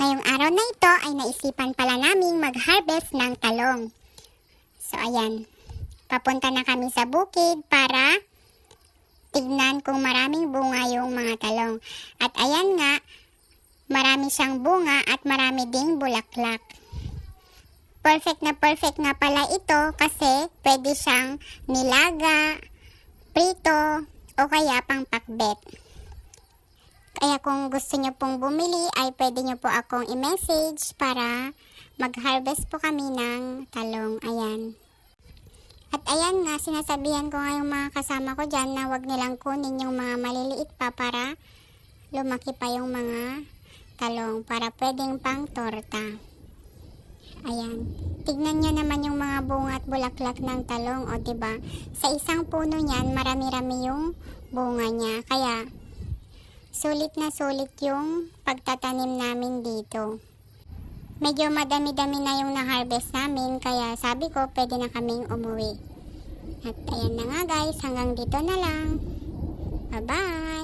Ngayong araw na ito ay naisipan pala naming mag-harvest ng talong. So ayan, papunta na kami sa bukid para tignan kung maraming bunga yung mga talong. At ayan nga, marami siyang bunga at marami ding bulaklak. Perfect na perfect nga pala ito kasi pwede siyang nilaga, prito, o kaya pang pakbet. Kaya kung gusto nyo pong bumili ay pwede nyo po akong i-message para mag-harvest po kami ng talong. Ayan. At ayan nga, sinasabihan ko nga yung mga kasama ko dyan na wag nilang kunin yung mga maliliit pa para lumaki pa yung mga talong para pwedeng pang torta. Ayan. Tignan nyo naman yung mga bunga at bulaklak ng talong, o ba? Sa isang puno niyan, marami-rami yung bunga niya. Kaya sulit na sulit yung pagtatanim namin dito. Medyo madami-dami na yung na-harvest namin, kaya sabi ko pwede na kaming umuwi. At ayan na nga guys, hanggang dito na lang. Bye-bye!